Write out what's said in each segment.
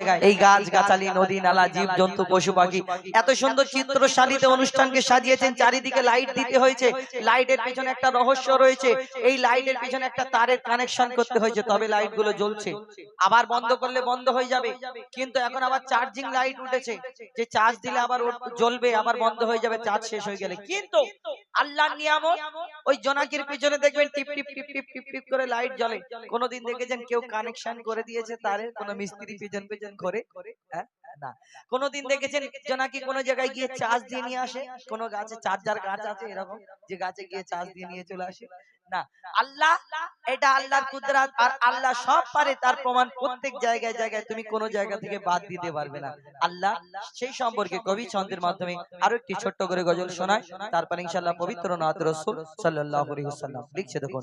এই গাছ গাছালি নদী নালা জীব জন্তু পশু পাখি এত সুন্দর চিত্রশালীতে অনুষ্ঠানকে সাজিয়েছেন চারিদিকে লাইট দিতে হয়েছে লাইটের পিছনে একটা রহস্য রয়েছে এই লাইটের পিছনে একটা তারের কানেকশন করতে হয়েছে তবে লাইটগুলো জ্বলছে আবার বন্ধ করলে বন্ধ হয়ে যাবে কিন্তু এখন আবার চার্জিং লাইট উঠেছে যে চার্জ দিলে আবার জ্বলবে আবার বন্ধ হয়ে যাবে চার্জ শেষ হয়ে গেলে কিন্তু আল্লাহর নিয়ামত ওই জোনাকির পিছনে দেখবেন টিপ টিপ টিপ টিপ টিপ টিপ করে লাইট জ্বলে কোনোদিন দেখেছেন কেউ কানেকশন করে দিয়েছে তারের কোনো মিস্ত্রি পিছন পিছন করে হ্যাঁ? না। কোনোদিন দেখেছেন জোনাকি কোনো জায়গায় গিয়ে চার্জ দিয়ে নিয়ে আসে? কোন গাছে চার্জার গাছ আছে এরকম? যে গাছে গিয়ে চার্জ দিয়ে নিয়ে চলে আসে? না। আল্লাহ এটা আল্লাহর কুদরাত আর আল্লাহ সব পারে তার প্রমাণ প্রত্যেক জায়গায় জায়গায় তুমি কোন জায়গা থেকে বাদ দিতে পারবে না। আল্লাহ সেই সম্পর্কে কবি ছন্দের মাধ্যমে আরও একটি ছোট্ট করে গজল শোনায়। তারপর ইনশাআল্লাহ পবিত্র নাথ রসুল ওয়াসাল্লাম লিখছে দেখুন।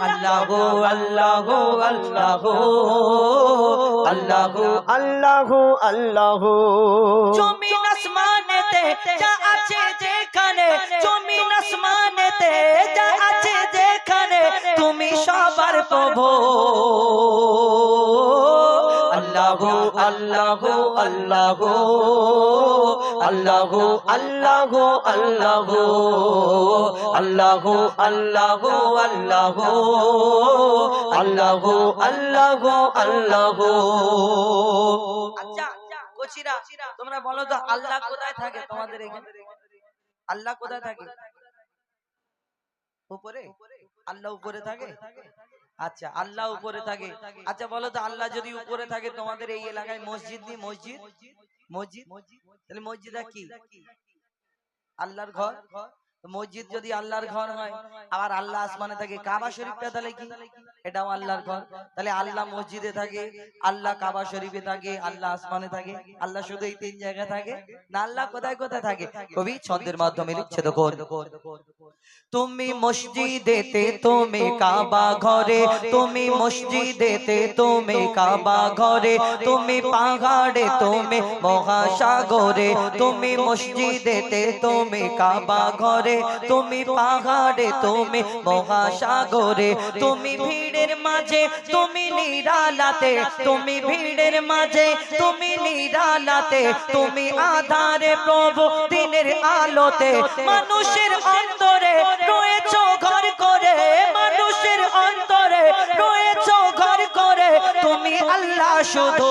আল্লাহ আল্লাহ আল্লাহ আল্লাহ আল্লাহ আল্লাহ জমিন আসমানেতে যা আছে যেখানে, জমিন আসমানেতে তুমি সবার প্রভু। আল্লাহ আল্লাহ আল্লাহ আল্লাহ আল্লাহ আল্লাহ আল্লাহ আল্লাহ আল্লাহ আল্লাহ আল্লাহ আল্লাহ আচ্ছা তোমরা বলো আল্লাহ কোথায় থাকে আল্লাহ কোথায় থাকে উপরে আল্লাহ উপরে থাকে আচ্ছা আল্লাহ উপরে থাকে। আচ্ছা বলো তো আল্লাহ যদি উপরে থাকে তোমাদের এই এলাকায় মসজিদ নেই মসজিদ? মসজিদ? তাহলে মসজিদ কি? আল্লাহর ঘর? মসজিদ যদি আল্লাহর ঘর হয় আবার আল্লাহ আসমানে থাকে কাবা শরীফটা তাহলে কি? এটাও আল্লাহর ঘর। তাহলে আল্লাহ মসজিদে থাকে আল্লাহ কাবা শরীফে থাকে আল্লাহ আসমানে থাকে আল্লাহ শুধু এই তিন জায়গায় থাকে। না আল্লাহ কোথায় কোথায় থাকে? কবি ছন্দের মাধ্যমে লিখছে দেখুন। তুমি মসজিদেতে তুমি কাবা ঘরে তুমি মসজিদেতে তুমি কাবা ঘরে তুমি পাহাড়ে তুমি মহাসাগরে তুমি মসজিদেতে তুমি কাবা ঘরে তুমি পাহাড়ে, তুমি মহাসাগরে, তুমি ভিড়ের মাঝে, তুমি নিরালাতে, তুমি ভিড়ের মাঝে, তুমি নিরালাতে, তুমি আধারে প্রভু দিনের আলোতে, মানুষের অন্তরে রয়েছ ঘর করে, মানুষের অন্তরে রয়েছ ঘর করে, তুমি আল্লাহ শুধু।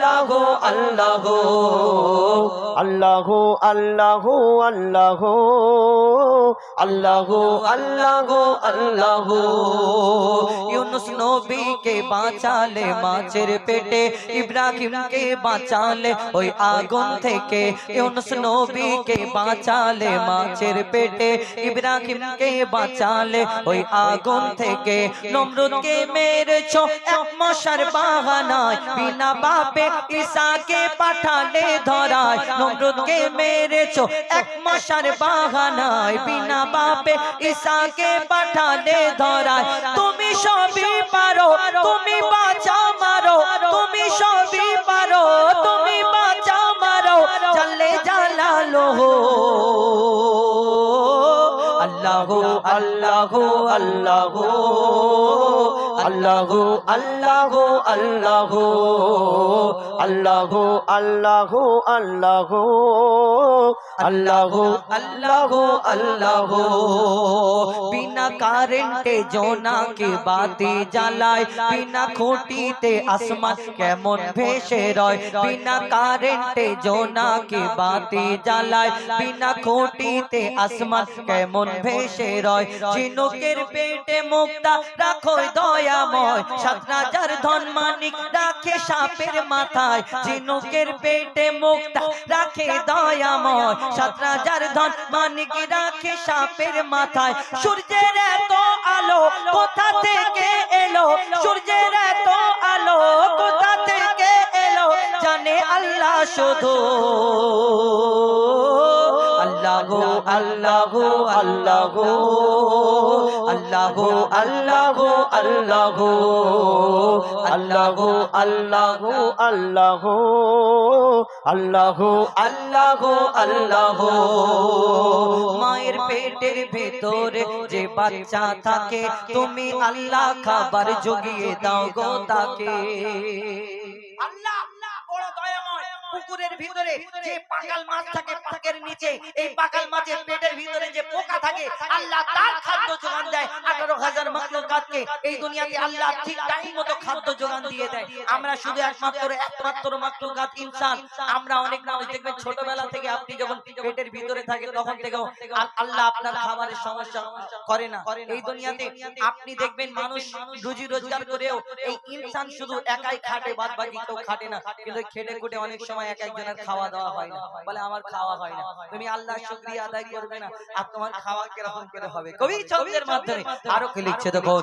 আল্লাহ আল্লাহ। আল্লাহ আল্লাহ আল্লাহ। আল্লাহ আল্লাহ ইউনুস নবীকে বাঁচালে মাছের পেটে ইব্রাহিমকে বাঁচালে ওই আগুন থেকে। ইউনুস নবীকে বাঁচালে মাছের পেটে ইব্রাহিমকে বাঁচালে ওই আগুন থেকে। নমরুদকে মেরেছো এক মশার বাহানায় বিনা বাপে ঈসাকে পাঠালে ধরায়, নমরুদকে মেরেছো। এক মশার বাহানায়, বিনা বাপে ঈসাকে পাঠালে ধরায়। তুমি সবই পারো, তুমি বাঁচাও, মারো। তুমি সবই পারো, তুমি বাঁচাও, মারো। চলে জালালো আল্লাহ আল্লাহ আল্লাহ। আল্লাহ আল্লাহ আল্লাহ আল্লাহ আল্লাহ আল্লাহ আল্লাহ আল্লাহ আল্লাহ। বিনা কারেন্টে জোনাকে বাতি জ্বালায়, বিনা খুঁটিতে আসমান কেমন ভেসে রয়। বিনা কারেন্টে জোনাকে বাতি জ্বালায়, বিনা খুঁটিতে আসমান কেমন ভেসে রয়। ঝিনুকের পেটে মুক্তা রাখো দয়াময় সাত রাজার ধন মানিক রাখে সাপের মাথায় ঝিনুকের পেটে মুক্তা রাখে দয়াময়। সাত রাজার ধন মানিক রাখে সাপের মাথায় সূর্যের এত আলো কোথা থেকে এলো? সূর্যের এত আলো কোথা থেকে এলো? জানে আল্লাহ শুধু। আল্লাহ আল্লাহ আল্লাহ আল্লাহ আল্লাহ আল্লাহ আল্লাহ আল্লাহ আল্লাহ আল্লাহ আল্লাহ আল্লাহ। মায়ের পেটের ভেতরে যে বাচ্চা থাকে, তুমি আল্লাহ খাবার জুগিয়ে দাও গো তাকে। আল্লাহ পুকুরের ভিতরে যে পাকাল মাছ থাকে পাকের নিচে এই পাকাল মাছের পেটের ভিতরে যে পোকা থাকে আল্লাহ তার খাদ্য যোগান দেয়। আঠারো হাজার মাকলুকাতকে এই দুনিয়াতে আল্লাহ ঠিক টাইম মতো খাদ্য যোগান দিয়ে দেয়। আমরা শুধু একমাত্র একমাত্র মাকলুকাত ইনসান। আমরা অনেক মানুষ দেখবেন ছোটবেলা থেকে আপনি যখন পেটের ভিতরে থাকে তখন থেকেও আল্লাহ আপনার খাবারের সমস্যা করে না। এই দুনিয়াতে আপনি দেখবেন মানুষ রুজি রোজগার করেও এই ইনসান শুধু একাই খাটে বাদ বাকি কেউ খাটে না কিন্তু খেটে খুটে অনেক সময় এক একজনের খাওয়া দাওয়া হয় না। বলে আমার খাওয়া হয় না। তুমি আল্লাহ শুকরিয়া আদায় করবে না। আর তোমার খাওয়া কীরকম করে হবে? কবি ছন্দের মাধ্যমে আরও কি লিখছে দেখো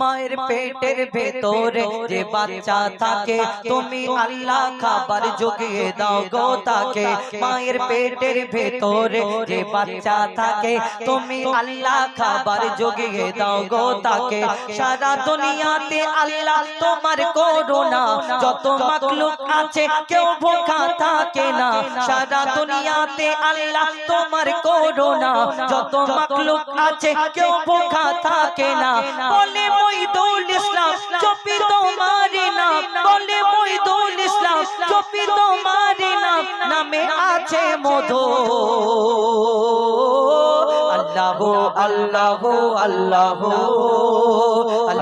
মায়ের পেটের ভেতরে যে বাচ্চা থাকে তুমি আল্লাহ খাবার জুগিয়ে দাও গো তাকে। মায়ের পেটের ভেতরে যে বাচ্চা থাকে তুমি আল্লাহ খাবার জুগিয়ে দাও গো তাকে। সারা দুনিয়াতে আল্লাহ তোমার করুণা যত মাকলুক আছে কেউ ভোখা থাকে না। সারা দুনিয়াতে আল্লাহ তোমার করুণা। যত মাকলুক আছে কেউ ভোখা থাকে না। বলে মইদুল ইসলাম, চপি তোমার নাম বলে মইদুল ইসলাম, চপি তোমার নাম নামে আছে মধু। আল্লাহ আল্লাহ আল্লাহ।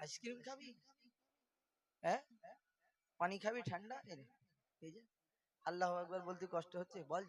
আইসক্রিম খাবি? হ্যাঁ? পানি খাবি ঠান্ডা? এই যে আল্লাহ একবার বলতে কষ্ট হচ্ছে বল।